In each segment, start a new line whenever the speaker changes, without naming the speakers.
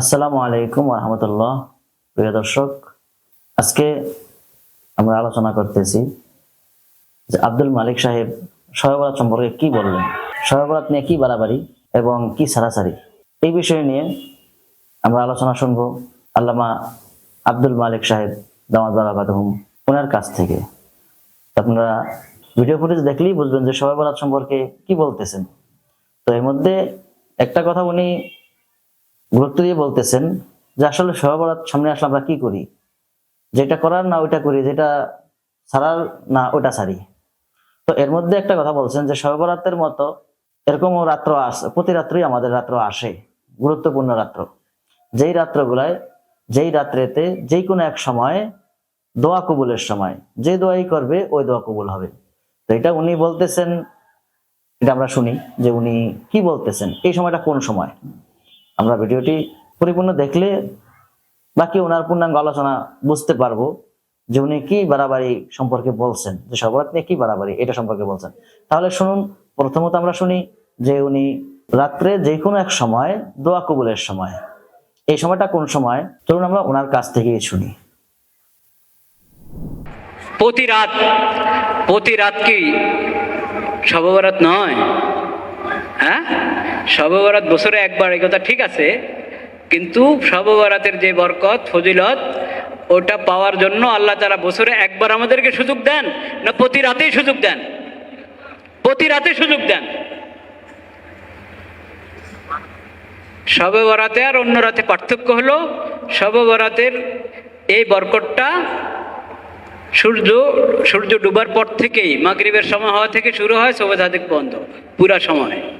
আসসালামু আলাইকুম রহমতুল্লাহ প্রিয় দর্শক, আজকে আমরা আলোচনা করতেছি যে আব্দুল মালিক সাহেব শয়বরাত সম্পর্কে কি বললেন শয়বরাত নিয়ে কি বাড়াবাড়ি এবং কি সারাসারি এই বিষয় নিয়ে আমরা আলোচনা শুনব আল্লামা আব্দুল মালিক সাহেব দামাদ বারাকাতহুম ওনার কাছ থেকে। আপনারা ভিডিও ফুটেজ দেখলেই বুঝবেন যে শয়বরাত সম্পর্কে কি বলতেছেন। তো এর মধ্যে একটা কথা উনি গুরুত্ব দিয়ে বলতেছেন যে আসলে সহবরাত সামনে আসলে আমরা কি করি? যেটা করার না ওইটা করি, যেটা ছাড়ার না ওটা ছাড়ি। তো এর মধ্যে একটা কথা বলছেন যে সহবরাতের মতো এরকম রাত্র আসে, প্রতি রাত্রেই আমাদের রাত্র আসে, গুরুত্বপূর্ণ রাত্র। যেই রাত্রগুলায়, যেই রাত্রেতে যেই কোনো এক সময় দোয়া কবুলের সময়, যে দোয়াই করবে ওই দোয়া কবুল হবে। তো এটা উনি বলতেছেন, এটা আমরা শুনি যে উনি কি বলতেছেন, এই সময়টা কোন সময়? আমরা ভিডিওটি পরিপূর্ণ দেখলে বাকি ওনার পূর্ণাঙ্গ আলোচনা বুঝতে পারব যে উনি কি বাড়াবাড়ি সম্পর্কে বলছেন, যে সবরাত নিয়ে কি বাড়াবাড়ি এটা সম্পর্কে বলছেন। তাহলে শুনুন, প্রথমত আমরা শুনি যে উনি রাত্রে যে কোনো এক সময় দোয়া কবুলের সময়। এই সময়টা কোন সময়? চলুন আমরা ওনার কাছ থেকেই শুনি।
প্রতি রাত প্রতি রাত কি সববরাত নয়? হ্যাঁ? সববরাত বছরে একবার, এই কথা ঠিক আছে। কিন্তু সববরাতের যে বরকত, ফজিলত, ওটা পাওয়ার জন্য আল্লাহ তারা বছরে একবার আমাদেরকে সুযোগ দেন না প্রতি রাতেই সুযোগ দেন? প্রতি রাতে সুযোগ দেন? শবে বরাতে আর অন্য রাতে পার্থক্য হলো শবে বরাতের এই বরকতটা সূর্য সূর্য ডুবার পর থেকেই, মাগরিবের সময় হওয়া থেকে শুরু হয় শোভাধাদিক বন্ধ পুরা সময়।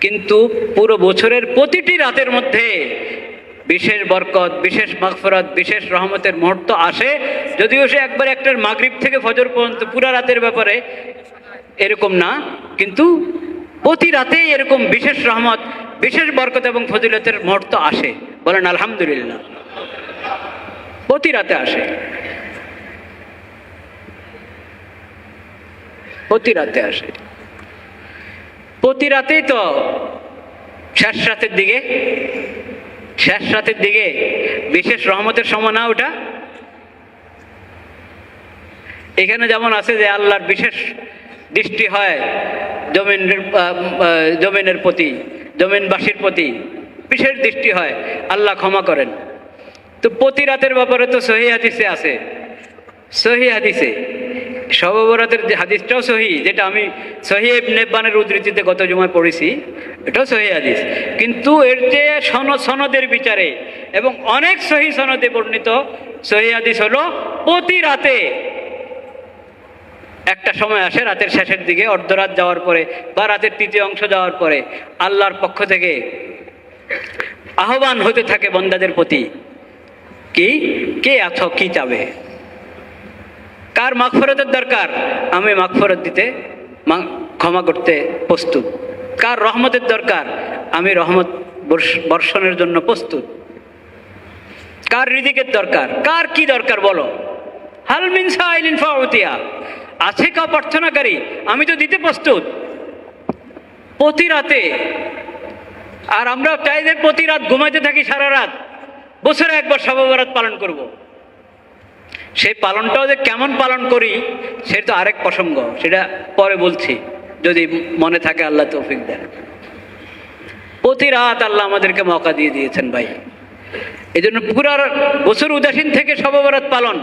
কিন্তু পুরো বছরের প্রতিটি রাতের মধ্যে বিশেষ বরকত, বিশেষ মাগফরাত, বিশেষ রহমতের মুহূর্ত আসে। যদিও সে একবার একটার মাগরিব থেকে ফজর পর্যন্ত পুরা রাতের ব্যাপারে এরকম না, কিন্তু প্রতি রাতেই এরকম বিশেষ রহমত, বিশেষ বরকত এবং ফজিলতের মুহূর্ত আসে। বলেন, আলহামদুলিল্লাহ। প্রতি রাতে আসে। প্রতি রাতে আসে। প্রতি রাতেই তো শেষ রাতের দিকে, শেষ রাতের দিকে বিশেষ রহমতের সময় না ওটা এখানে যেমন আছে যে আল্লাহর বিশেষ দৃষ্টি হয় জমিনের জমিনের প্রতি, জমিনবাসীর প্রতি বিশেষ দৃষ্টি হয়, আল্লাহ ক্ষমা করেন। তো প্রতি রাতের ব্যাপারে তো সহি হাদিসে আছে। সহি হাদিসে সববরাতের যে হাদিসটাও সহি, যেটা আমি সহি নেব্বানের উদ্ধৃতিতে গত জমায় পড়েছি, এটাও সহি হাদিস। কিন্তু এর যে সন, সনদের বিচারে এবং অনেক সহি সনদে বর্ণিত, সহি হাদিস হলো প্রতি রাতে একটা সময় আসে, রাতের শেষের দিকে অর্ধরাত যাওয়ার পরে বা রাতের তৃতীয় অংশ যাওয়ার পরে আল্লাহর পক্ষ থেকে আহ্বান হতে থাকে বন্দাদের প্রতি, কি? কে আছো? কি চাবে? কার মাগফরতের দরকার? আমি মাগফরত দিতে ক্ষমা করতে প্রস্তুত। কার রহমতের দরকার? আমি রহমত বর্ষ- বর্ষণের জন্য প্রস্তুত। কার রিদিকের দরকার? কার কি দরকার বলো? হালমিন সাইলিন ফাউতিয়া। আছে কা প্রার্থনাকারী? আমি তো দিতে প্রস্তুত। প্রতি রাতে। আর আমরা চাই যে প্রতি রাত ঘুমাইতে থাকি সারা রাত। বছরে একবার সবরাত পালন করব। সেই পালনটাও যে কেমন পালন করি, সেটা তো আরেক প্রসঙ্গ, সেটা পরে বলছি, যদি মনে থাকে আল্লাহ তৌফিক দেন। প্রতি রাত আল্লাহ আমাদেরকে মৌকা দিয়ে দিয়েছেন ভাই। এই জন্য পুরা বছর উদাসীন থেকে সববরাত পালন,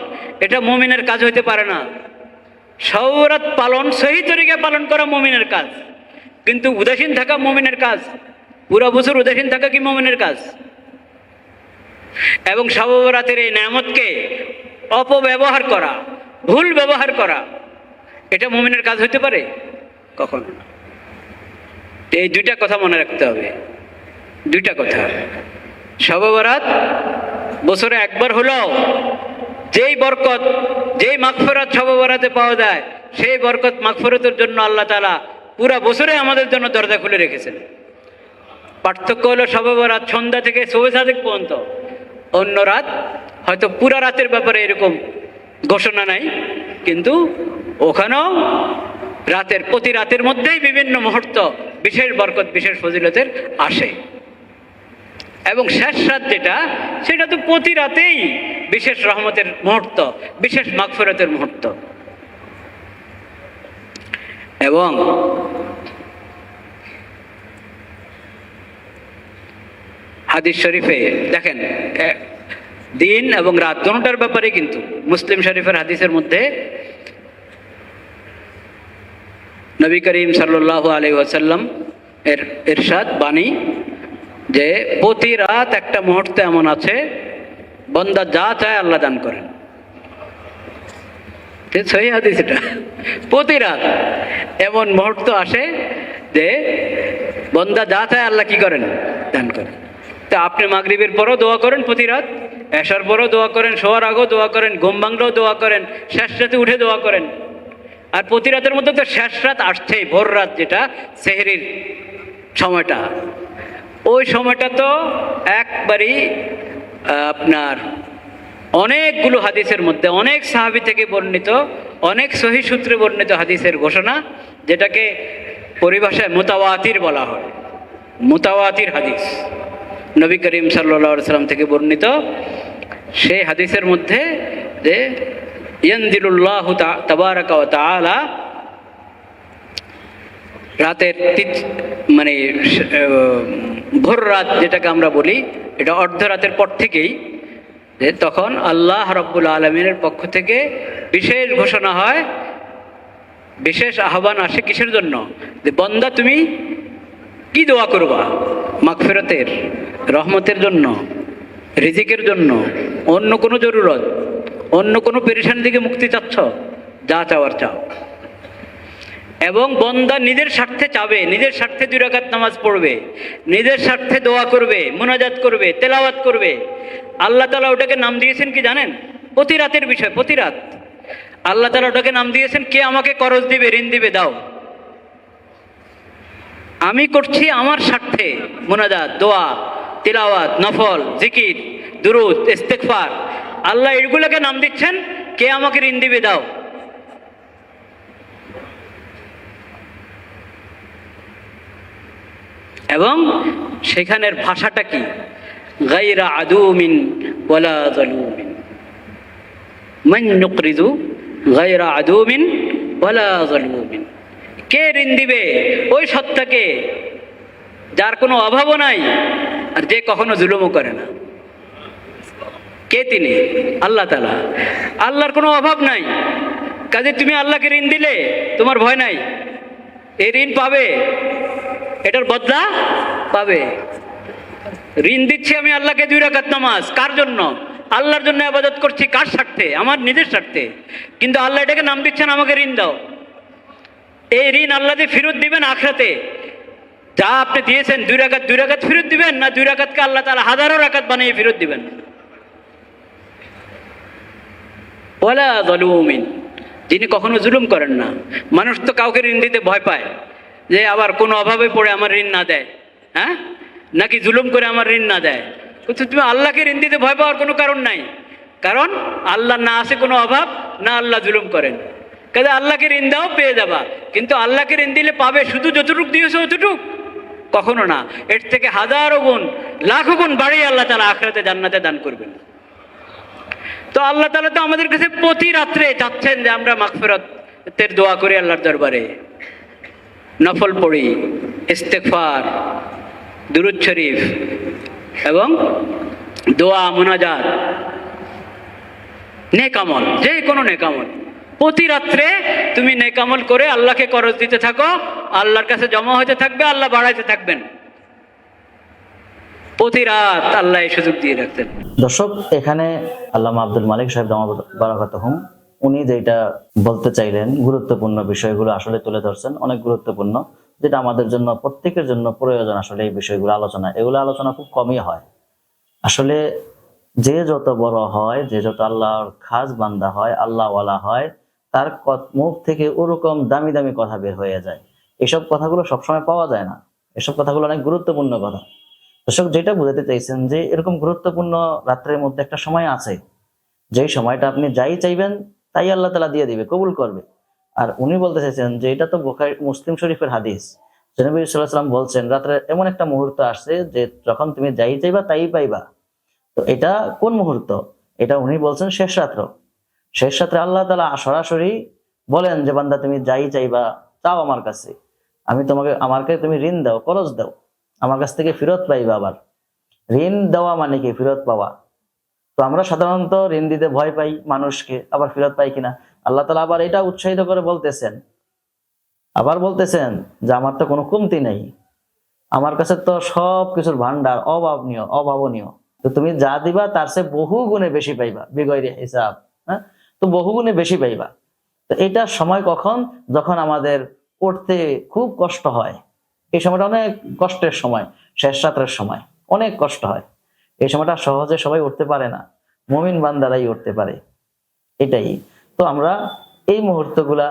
এটা মমিনের কাজ হইতে পারে না। সবরাত পালন, সহি তরিকে পালন করা মমিনের কাজ। কিন্তু উদাসীন থাকা মমিনের কাজ, পুরা বছর উদাসীন থাকা কি মমিনের কাজ? এবং সবরাতের এই নামতকে অপব্যবহার করা, ভুল ব্যবহার করা, এটা মমিনের কাজ হতে পারে? কখনো এই দুইটা কথা মনে রাখতে হবে। দুইটা কথা। সবরাত বছরে একবার হলেও যেই বরকত, যেই মাগফরাত সবরাতে পাওয়া যায়, সেই বরকত মাগফরতের জন্য আল্লাহ তালা পুরা বছরে আমাদের জন্য দরজা খুলে রেখেছেন। পার্থক্য হলো সবরাত সন্ধ্যা থেকে শোভে সাদেক পর্যন্ত। অন্য রাত, হয়তো পুরা রাতের ব্যাপারে এরকম ঘোষণা নাই, কিন্তু ওখানেও রাতের, প্রতি রাতের মধ্যেই বিভিন্ন মুহূর্ত বিশেষ বরকত, বিশেষ ফজিলতের আসে। এবং শেষ রাত যেটা, সেটা তো প্রতি রাতেই বিশেষ রহমতের মুহূর্ত, বিশেষ মাগফিরাতের মুহূর্ত। এবং হাদিস শরীফে, দেখেন দিন এবং রাত দুটার ব্যাপারে কিন্তু মুসলিম শরীফের হাদিসের মধ্যে নবী করিম সাল্লাহ আলী ওয়াসাল্লাম এর, এরশাদ, বাণী যে প্রতি রাত একটা মুহূর্তে এমন আছে, বন্দা যা চায় আল্লাহ দান করেন। সহি হাদিস এটা। প্রতি রাত এমন মুহূর্ত আসে যে বন্দা যা চায় আল্লাহ কি করেন? দান করেন। তা আপনি মাগরিবের পরও দোয়া করেন প্রতি রাত এসার পরও দোয়া করেন, শোয়ার আগেও দোয়া করেন, ঘুম ভাঙলেও দোয়া করেন, শেষ রাতে উঠে দোয়া করেন। আর প্রতি রাতের মধ্যে তো শেষ রাত আসছেই, ভোর রাত যেটা, সেহরির সময়টা। ওই সময়টা তো একবারই আপনার অনেকগুলো হাদিসের মধ্যে, অনেক সাহাবি থেকে বর্ণিত, অনেক সহি সূত্রে বর্ণিত হাদিসের ঘোষণা, যেটাকে পরিভাষায় মোতাওয়াতির বলা হয়। মোতাওয়াতির হাদিস। নবী করিম সাল্লা সাল্লাম থেকে বর্ণিত সেই হাদিসের মধ্যে যে ইয়ানদিলুল্লাহ তাবারাকা তাআলা রাতের মানে ভোর রাত যেটাকে আমরা বলি, এটা অর্ধরাতের পর থেকেই যে তখন আল্লাহ রব্বুল আলমিনের পক্ষ থেকে বিশেষ ঘোষণা হয়, বিশেষ আহ্বান আসে কিসের জন্য? যে, বন্দা তুমি কি দোয়া করবা? মাগফিরাতের, রহমতের জন্য, রিজিকের জন্য, অন্য কোনো জরুরত, অন্য কোনো পেরেশান দিকে মুক্তি চাচ্ছ, যা চাওয়ার চাও। এবং বন্দা নিজের স্বার্থে চাবে, নিজের স্বার্থে দুই রাকাত নামাজ পড়বে, নিজের স্বার্থে দোয়া করবে, মোনাজাত করবে, তেলাওয়াত করবে। আল্লাহ তালা ওটাকে নাম দিয়েছেন কি জানেন? প্রতি রাতের বিষয়, প্রতি রাত। আল্লাহ তালা ওটাকে নাম দিয়েছেন, কে আমাকে করজ দিবে, ঋণ দিবে, দাও। আমি করছি আমার স্বার্থে মোনাজাত, দোয়া, তিলাওয়াত, নফল, জিকির, দুরুদ ইস্তেকফার আল্লাহ এগুলোকে নাম দিচ্ছেন, কে আমাকে ঋণ দিবে দাও। এবং সেখানের ভাষাটা কি? গাইরা আদুমিন ওয়ালা জালুমিন। মান গাইরা আদুমিন ওয়ালা জালুমিন। কে ঋণ দিবে? ওই সত্তাকে। যার কোনো অভাবও নাই, আর যে কখনো জুলুমও করে না। কে তিনি? আল্লাহ তালা আল্লাহর কোনো অভাব নাই। কাজে তুমি আল্লাহকে ঋণ দিলে, তোমার ভয় নাই। এই ঋণ পাবে। এটার বদলা পাবে। ঋণ দিচ্ছি আমি আল্লাহকে দুই রাকাত নামাজ। কার জন্য? আল্লাহর জন্য আবাদত করছি কার স্বার্থে? আমার নিজের স্বার্থে। কিন্তু আল্লাহ এটাকে নাম দিচ্ছেন, আমাকে ঋণ দাও। এই ঋণ আল্লাহ যে ফেরত দিবেন আখরাতে? যা আপনি দিয়েছেন, দুই রাকাত দুই রাকাত ফেরত দিবেন না দুই রাকাতকে আল্লাহ তালা হাজারো রাকাত বানিয়ে ফেরত দিবেন? যিনি কখনো জুলুম করেন না। মানুষ তো কাউকে ঋণ দিতে ভয় পায় যে আবার কোনো অভাবে পড়ে আমার ঋণ না দেয়। হ্যাঁ? নাকি জুলুম করে আমার ঋণ না দেয়? কিন্তু তুমি আল্লাহকে ঋণ দিতে ভয় পাওয়ার কোনো কারণ নাই। কারণ আল্লাহ না আছে কোনো অভাব, না আল্লাহ জুলুম করেন। কাজে আল্লাহকে ঋণ দাও পেয়ে যাবা। কিন্তু আল্লাহকে ঋণ দিলে পাবে শুধু যতটুক দিয়েছ অতটুক? কখনো না। এর থেকে হাজারো গুণ, লাখো গুণ বাড়িয়ে আল্লাহ তালা আখরাতে জান্নাতে দান করবেন। তো আল্লাহ তালা তো আমাদের কাছে প্রতি রাত্রে চাচ্ছেন যে আমরা মাগফিরাতের দোয়া করি আল্লাহর দরবারে। নফল পড়ি ইস্তেকফার দুরুদ শরীফ এবং দোয়া, মোনাজাত। নেকামল যে কোনো নেকামল প্রতি রাত্রে তুমি নেকামল করে আল্লাহকে করজ দিতে থাকো, আল্লাহর কাছে জমা হতে থাকবে, আল্লাহ বাড়াইতে থাকবেন।
দর্শক, এখানে আল্লামা আব্দুল মালিক সাহেব বারাকাত হুম উনি যেটা বলতে চাইলেন, গুরুত্বপূর্ণ বিষয়গুলো আসলে তুলে ধরছেন, অনেক গুরুত্বপূর্ণ, যেটা আমাদের জন্য, প্রত্যেকের জন্য প্রয়োজন আসলে এই বিষয়গুলো আলোচনা। এগুলো আলোচনা খুব কমই হয়। আসলে যে যত বড় হয়, যে যত আল্লাহর খাস বান্দা হয়, আল্লাহওয়ালা হয় তার মুখ থেকে ওরকম দামি দামি কথা বের হয়ে যায়। এসব কথাগুলো সবসময় পাওয়া যায় না। এসব কথাগুলো অনেক গুরুত্বপূর্ণ কথা। দর্শক, যেটা বোঝাতে চাইছেন যে এরকম গুরুত্বপূর্ণ রাত্রের মধ্যে একটা সময় আছে। যেই সময়টা আপনি যাই চাইবেন, তাই আল্লাহ তালা দিয়ে দিবে, কবুল করবে। আর উনি বলতে চাইছেন যে এটা তো বোখারি, মুসলিম শরীফের হাদিস। নবী সাল্লাহ সাল্লাম বলছেন, রাত্রে এমন একটা মুহূর্ত আসছে যে যখন তুমি যাই চাইবা, তাই পাইবা। তো এটা কোন মুহূর্ত? এটা উনি বলছেন শেষ রাত্র। শেষ সাথে আল্লাহ তালা সরাসরি বলেন যে, বান্দা, তুমি যাই চাইবা, চাও আমার কাছে। আমি তোমাকে, আমাকে তুমি ঋণ দাও করজ দাও। আমার কাছ থেকে ফেরত পাইবা আবার। ঋণ দেওয়া মানে কি? ফেরত পাওয়া। তো আমরা সাধারণত ঋণ দিতে ভয় পাই মানুষকে, আবার ফেরত পাই কিনা? আল্লাহ তালা আবার এটা উৎসাহিত করে বলতেছেন। আবার বলতেছেন যে, আমার তো কোনো কমতি নেই। আমার কাছে তো সব কিছুর ভান্ডার অভাবনীয় অভাবনীয়। তো তুমি যা দিবা, তার চেয়ে বহু গুণে বেশি পাইবা, বিগয়রি হিসাব হ্যাঁ? তো বহু গুণে বেশি পাইবা। তো এটা সময় কখন? যখন আমাদের পড়তে খুব কষ্ট হয়। এই সময়টা অনেক কষ্টের সময়, শেষ রাত্রের সময়, অনেক কষ্ট হয়। এই সময়টা সহজে সবাই উঠতে পারে না, মমিন বান্দারাই উঠতে পারে। এটাই। তো আমরা এই মুহূর্তগুলা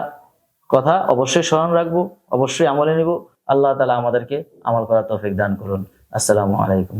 কথা অবশ্যই স্মরণ রাখব, অবশ্যই আমলে নিব। আল্লাহ তালা আমাদেরকে আমল করার তৌফিক দান করুন। আসসালামু আলাইকুম।